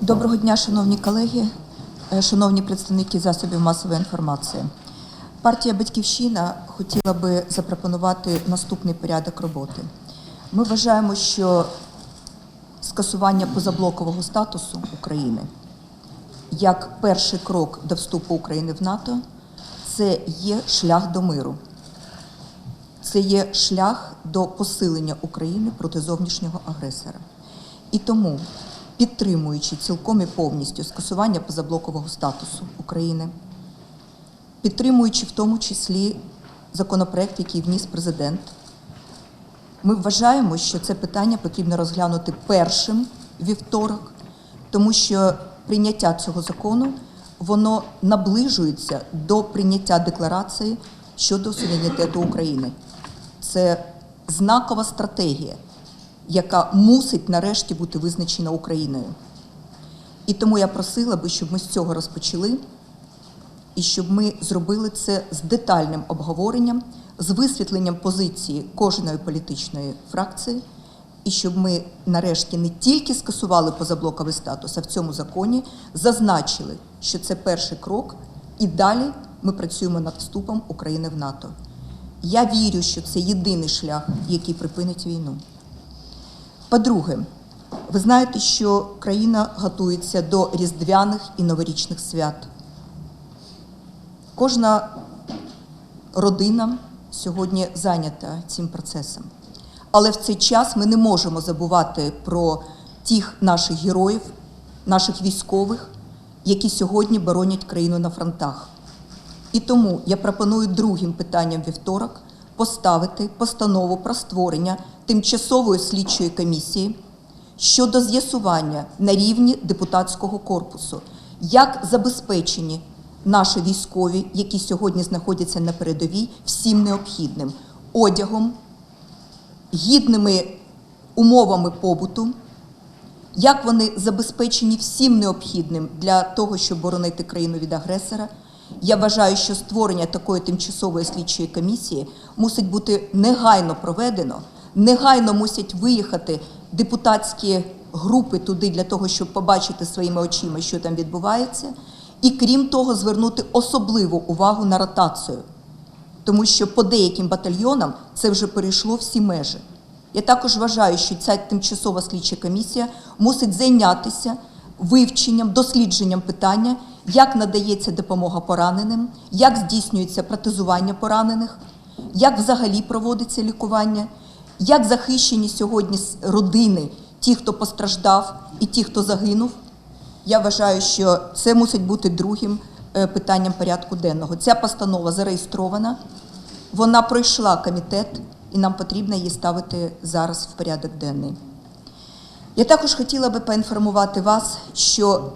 Доброго дня, шановні колеги, е, шановні представники засобів масової інформації. Партія Батьківщина хотіла би запропонувати наступний порядок роботи. Ми вважаємо, що скасування позаблокового статусу України як перший крок до вступу України в НАТО це є шлях до миру. Це є шлях до посилення України проти зовнішнього агресора. І тому, підтримуючи цілком і повністю скасування позаблокового статусу України, підтримуючи в тому числі законопроект, який вніс президент, ми вважаємо, що це питання потрібно розглянути першим вівторок, тому що прийняття цього закону воно наближується до прийняття декларації щодо суверенітету України. Це знакова стратегія, яка мусить нарешті бути визначена Україною. І тому я просила би, щоб ми з цього розпочали, і щоб ми зробили це з детальним обговоренням, з висвітленням позиції кожної політичної фракції, і щоб ми нарешті не тільки скасували позаблоковий статус, а в цьому законі зазначили, що це перший крок, і далі ми працюємо над вступом України в НАТО. Я вірю, що це єдиний шлях, який припинить війну. По-друге, ви знаєте, що країна готується до різдвяних і новорічних свят. Кожна родина сьогодні зайнята цим процесом. Але в цей час ми не можемо забувати про тих наших героїв, наших військових, які сьогодні боронять країну на фронтах. І тому я пропоную другим питанням вівторок поставити постанову про створення тимчасової слідчої комісії щодо з'ясування на рівні депутатського корпусу, як забезпечені наші військові, які сьогодні знаходяться на передовій, всім необхідним одягом, гідними умовами побуту, як вони забезпечені всім необхідним для того, щоб боронити країну від агресора. Я вважаю, що створення такої тимчасової слідчої комісії мусить бути негайно проведено, негайно мусять виїхати депутатські групи туди для того, щоб побачити своїми очима, що там відбувається, і крім того, звернути особливу увагу на ротацію, тому що по деяким батальйонам це вже перейшло всі межі. Я також вважаю, що ця тимчасова слідча комісія мусить зайнятися вивченням, дослідженням питання, як надається допомога пораненим, як здійснюється протезування поранених, як взагалі проводиться лікування, як захищені сьогодні родини, ті, хто постраждав, і ті, хто загинув. Я вважаю, що це мусить бути другим е, питанням порядку денного. Ця постанова зареєстрована, вона пройшла комітет, і нам потрібно її ставити зараз в порядок денний. Я також хотіла би поінформувати вас, що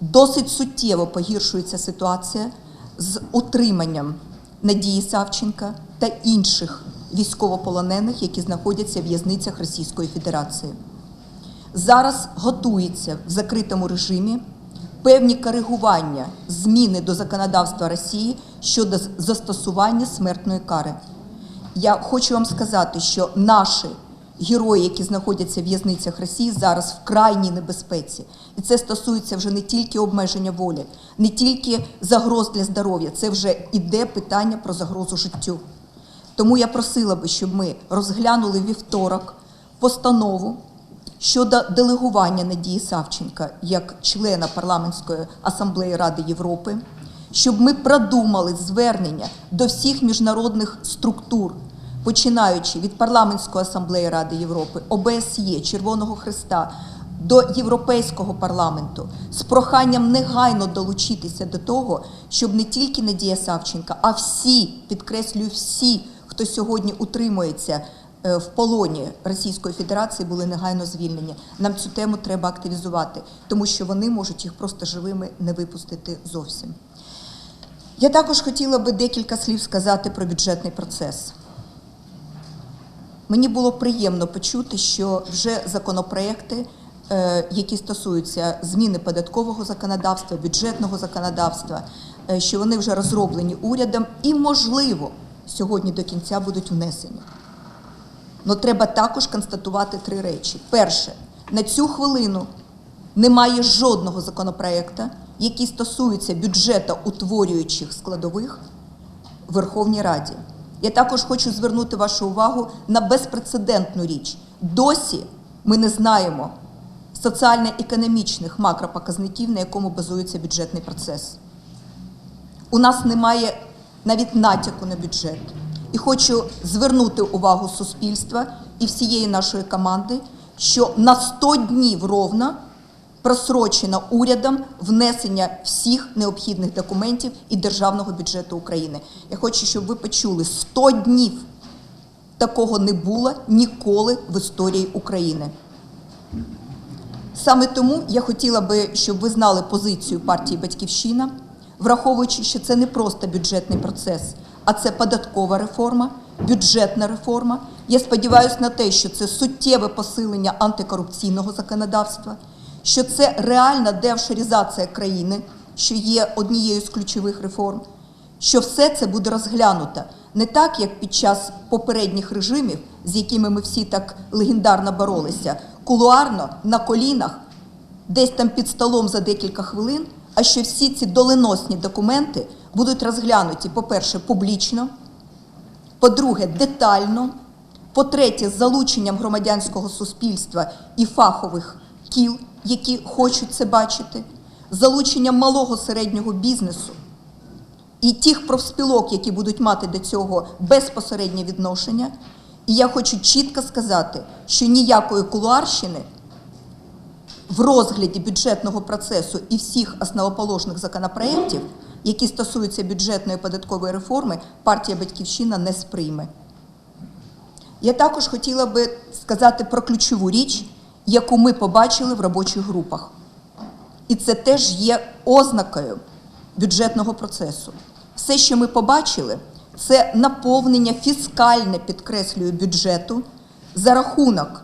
досить суттєво погіршується ситуація з утриманням Надії Савченка та інших військовополонених, які знаходяться в в'язницях Російської Федерації. Зараз готується в закритому режимі певні коригування, зміни до законодавства Росії щодо застосування смертної кари. Я хочу вам сказати, що наші герої, які знаходяться в в'язницях Росії, зараз в крайній небезпеці. І це стосується вже не тільки обмеження волі, не тільки загроз для здоров'я, це вже іде питання про загрозу життю. Тому я просила би, щоб ми розглянули вівторок постанову щодо делегування Надії Савченка як члена парламентської асамблеї Ради Європи, щоб ми продумали звернення до всіх міжнародних структур, починаючи від парламентської асамблеї Ради Європи, ОБСЄ, Червоного Христа. До Європейського парламенту з проханням негайно долучитися до того, щоб не тільки Надія Савченка, а всі, підкреслюю, всі, хто сьогодні утримується е, в полоні Російської Федерації, були негайно звільнені. Нам цю тему треба активізувати, тому що вони можуть їх просто живими не випустити зовсім. Я також хотіла би декілька слів сказати про бюджетний процес. Мені було приємно почути, що вже законопроекти, е, які стосуються зміни податкового законодавства, бюджетного законодавства, е, що вони вже розроблені урядом і, можливо, сьогодні до кінця будуть внесені. Але треба також констатувати три речі: перше, на цю хвилину немає жодного законопроекту, який стосується бюджета утворюючих складових в Верховній Раді. Я також хочу звернути вашу увагу на безпрецедентну річ. Досі ми не знаємо соціально-економічних макропоказників, на якому базується бюджетний процес. У нас немає навіть натяку на бюджет. І хочу звернути увагу суспільства і всієї нашої команди, що на 100 днів ровно просрочено урядом внесення всіх необхідних документів і державного бюджету України. Я хочу, щоб ви почули 100 днів. Такого не було ніколи в історії України. Саме тому я хотіла би, щоб ви знали позицію партії Батьківщина, враховуючи, що це не просто бюджетний процес, а це податкова реформа, бюджетна реформа. Я сподіваюся на те, що це суттєве посилення антикорупційного законодавства, що це реальна деофшоризація країни, що є однією з ключових реформ, що все це буде розглянуто не так, як під час попередніх режимів, з якими ми всі так легендарно боролися, кулуарно на колінах, десь там під столом за декілька хвилин, а що всі ці доленосні документи будуть розглянуті, по-перше, публічно, по-друге, детально, по-третє, з залученням громадянського суспільства і фахових кіл, які хочуть це бачити, з залученням малого середнього бізнесу і тих профспілок, які будуть мати до цього безпосереднє відношення. І я хочу чітко сказати, що ніякої кулуарщини в розгляді бюджетного процесу і всіх основоположних законопроєктів, які стосуються бюджетної податкової реформи, партія Батьківщина не сприйме. Я також хотіла би сказати про ключову річ, яку ми побачили в робочих групах. І це теж є ознакою бюджетного процесу. Все, що ми побачили, це наповнення фіскальне, підкреслюю, бюджету за рахунок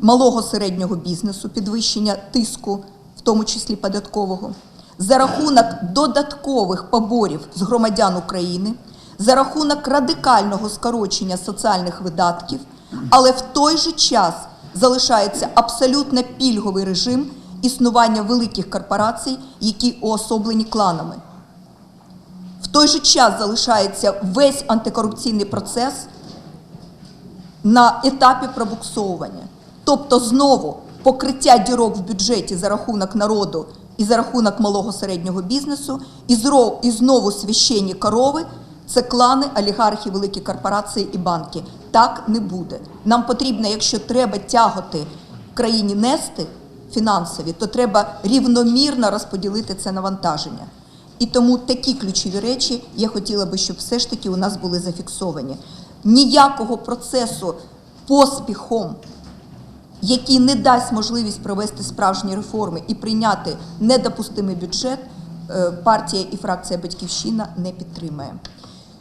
малого середнього бізнесу, підвищення тиску, в тому числі податкового, за рахунок додаткових поборів з громадян України, за рахунок радикального скорочення соціальних видатків, але в той же час залишається абсолютно пільговий режим існування великих корпорацій, які уособлені кланами. В той же час залишається весь антикорупційний процес на етапі пробуксовування. Тобто знову покриття дірок в бюджеті за рахунок народу і за рахунок малого середнього бізнесу, і знову священні корови це клани, олігархи, великі корпорації і банки. Так не буде. Нам потрібно, якщо треба тягати країні нести фінансові, то треба рівномірно розподілити це навантаження. І тому такі ключові речі я хотіла би, щоб все ж таки у нас були зафіксовані. Ніякого процесу поспіхом, який не дасть можливість провести справжні реформи і прийняти недопустимий бюджет, е, партія і фракція Батьківщина не підтримає.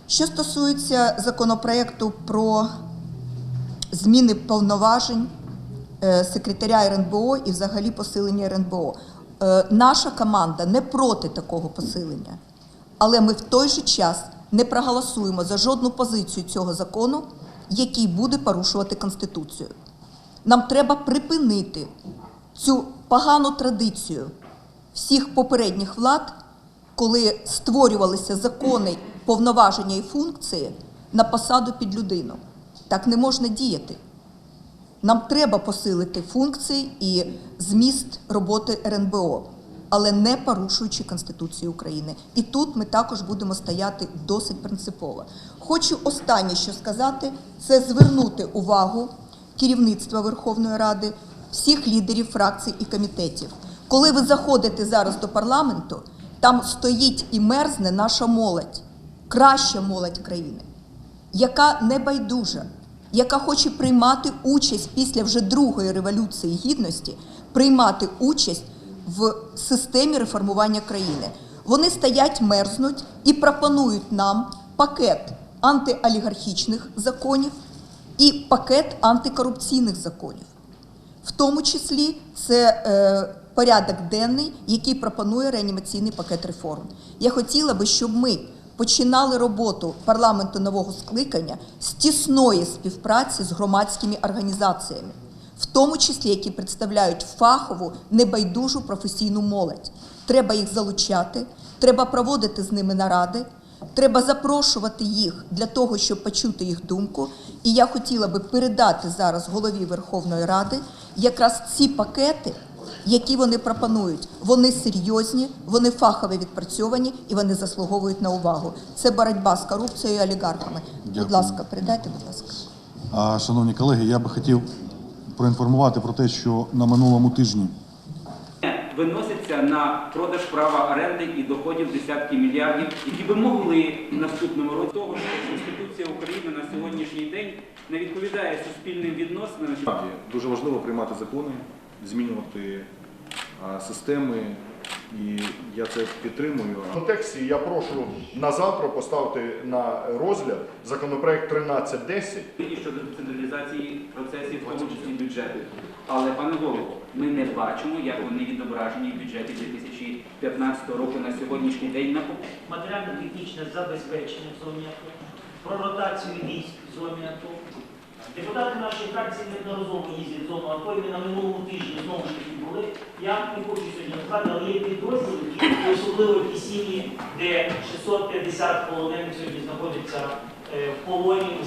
Що стосується законопроекту про зміни повноважень е, секретаря РНБО і взагалі посилення РНБО. Е, Наша команда не проти такого посилення, але ми в той же час не проголосуємо за жодну позицію цього закону, який буде порушувати Конституцію. Нам треба припинити цю погану традицію всіх попередніх влад, коли створювалися закони, повноваження і функції на посаду під людину. Так не можна діяти. Нам треба посилити функції і зміст роботи РНБО, але не порушуючи Конституцію України. І тут ми також будемо стояти досить принципово. Хочу останнє, що сказати, це звернути увагу керівництва Верховної Ради, всіх лідерів фракцій і комітетів. Коли ви заходите зараз до парламенту, там стоїть і мерзне наша молодь, краща молодь країни яка не байдужа, яка хоче приймати участь після вже другої революції гідності, приймати участь в системі реформування країни. Вони стоять, мерзнуть і пропонують нам пакет антиолігархічних законів і пакет антикорупційних законів. В тому числі це е, порядок денний, який пропонує реанімаційний пакет реформ. Я хотіла би, щоб ми починали роботу парламенту нового скликання з тісної співпраці з громадськими організаціями, в тому числі які представляють фахову, небайдужу професійну молодь. Треба їх залучати, треба проводити з ними наради, треба запрошувати їх для того, щоб почути їх думку. І я хотіла би передати зараз голові Верховної Ради якраз ці пакети, які вони пропонують. Вони серйозні, вони фахово відпрацьовані і вони заслуговують на увагу. Це боротьба з корупцією і олігархами. Будь ласка, передайте, будь ласка. А, Шановні колеги, я би хотів проінформувати про те, що на минулому тижні виносяться на продаж права оренди і доходів десятки мільярдів, які би могли в наступному році того, що Конституція України на сьогоднішній день не відповідає суспільним відносинам. Дуже важливо приймати закони, змінювати системи, і я це підтримую. В контексті я прошу на завтра поставити на розгляд законопроект 1310. і щодо децентралізації процесів, в тому числі бюджету. Але, пане голово, ми не бачимо, як вони відображені в бюджеті 2015 року на сьогоднішній день на матеріально-технічне забезпечення в зоні АТО, про ротацію військ в зоні АТО. Депутати нашої фракції неодноразово їздять в зону АТО, і ми на минулому тижні знову ж таки були. Я не хочу сьогодні розказати, але є підрозділи, які особливо ті сім'ї, де 650 полонених сьогодні знаходяться е, в полоні.